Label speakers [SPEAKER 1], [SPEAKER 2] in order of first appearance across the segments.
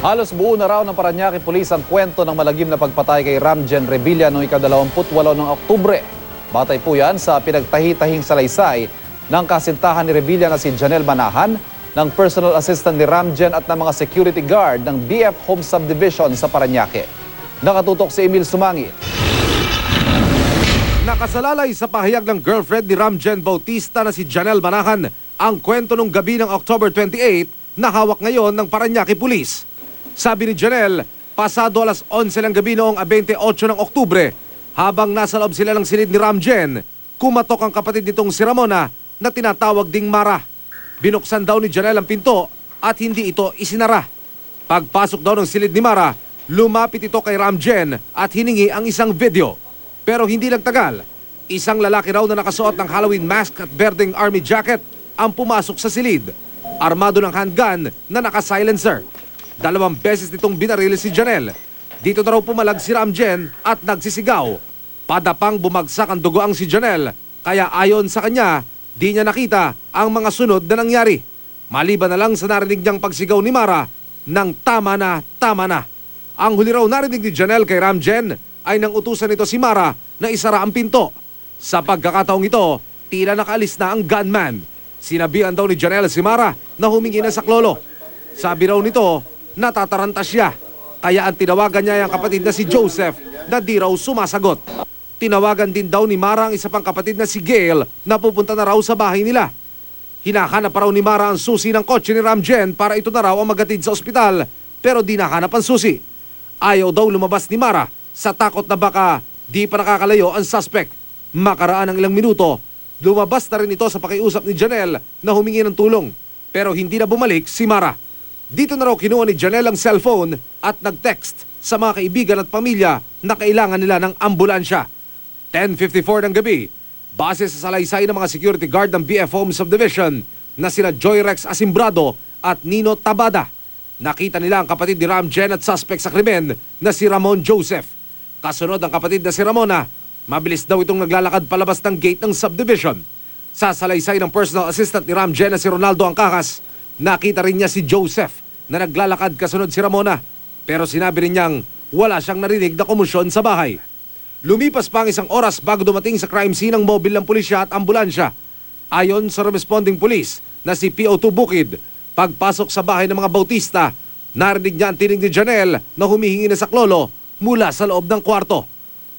[SPEAKER 1] Halos buo na raw ng Paranaque Police ang kwento ng malagim na pagpatay kay Ramjen Revilla noong ika-28 ng Oktubre. Batay po yan sa pinagtahi-tahing salaysay ng kasintahan ni Revilla na si Janelle Manahan, ng personal assistant ni Ramjen at ng mga security guard ng BF Home Subdivision sa Paranaque. Nakatutok si Emil Sumangi.
[SPEAKER 2] Nakasalalay sa pahayag ng girlfriend ni Ramjen Bautista na si Janelle Manahan ang kwento nung gabi ng October 28 na hawak ngayon ng Paranaque Police. Sabi ni Janelle, pasado alas 11 ng gabi noong 28 ng Oktubre, habang nasa loob sila ng silid ni Ramjen, kumatok ang kapatid nitong si Ramona na tinatawag ding Mara. Binuksan daw ni Janelle ang pinto at hindi ito isinara. Pagpasok daw ng silid ni Mara, lumapit ito kay Ramjen at hiningi ang isang video. Pero hindi nagtagal, isang lalaki raw na nakasuot ng Halloween mask at berdeng army jacket ang pumasok sa silid. Armado ng handgun na naka-silencer. Dalawang beses nitong binaril si Janelle. Dito na raw pumalag si Ramjen at nagsisigaw. Padapang bumagsak ang dugoang si Janelle, kaya ayon sa kanya, di niya nakita ang mga sunod na nangyari. Maliban na lang sa narinig niyang pagsigaw ni Mara, nang tama na, tama na. Ang huli raw narinig ni Janelle kay Ramjen ay nang utusan nito si Mara na isara ang pinto. Sa pagkakataong ito, tila nakaalis na ang gunman. Sinabihan daw ni Janelle si Mara na humingi na sa klolo. Sabi raw nito, natataranta siya. Kaya ang tinawagan niya ang kapatid na si Joseph na di raw sumasagot. Tinawagan din daw ni Mara ang isa pang kapatid na si Gail na pupunta na raw sa bahay nila. Hinahanap pa raw ni Mara ang susi ng kotse ni Ramjen para ito na raw ang magatid sa ospital pero di nahanap ang susi. Ayaw daw lumabas ni Mara sa takot na baka di pa nakakalayo ang suspect. Makaraan ng ilang minuto, lumabas na rin ito sa pakiusap ni Janelle na humingi ng tulong pero hindi na bumalik si Mara. Dito na raw kinuha ni Janelle ang cellphone at nag-text sa mga kaibigan at pamilya na kailangan nila ng ambulansya. 10.54 ng gabi, base sa salaysay ng mga security guard ng BF Home Subdivision na sina Joy Rex Asimbrado at Nino Tabada. Nakita nila ang kapatid ni Ramjen at suspect sa krimen na si Ramon Joseph. Kasunod ang kapatid na si Ramona, mabilis daw itong naglalakad palabas ng gate ng subdivision. Sa salaysay ng personal assistant ni Ramjen na si Ronaldo Angkakas, nakita rin niya si Joseph na naglalakad kasunod si Ramona. Pero sinabi rin niyang wala siyang narinig na kumusyon sa bahay. Lumipas pa ang isang oras bago dumating sa crime scene ang mobil ng pulisya at ambulansya. Ayon sa responding police na si PO2 Bukid, pagpasok sa bahay ng mga Bautista, narinig niya ang tinig ni Janelle na humihingi na sa klolo mula sa loob ng kwarto.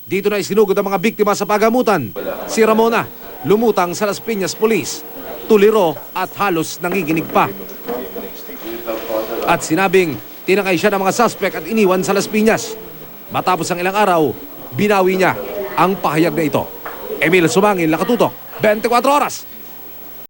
[SPEAKER 2] Dito na isinugod ang mga biktima sa pagamutan. Si Ramona, lumutang sa Las Piñas Police, tuliro at halos nangiginig pa. At sinabing tinakay siya ng mga suspect at iniwan sa Las Piñas. Matapos ang ilang araw, binawi niya ang pahayag na ito. Emil Sumangil, Nakatutok, 24 Oras.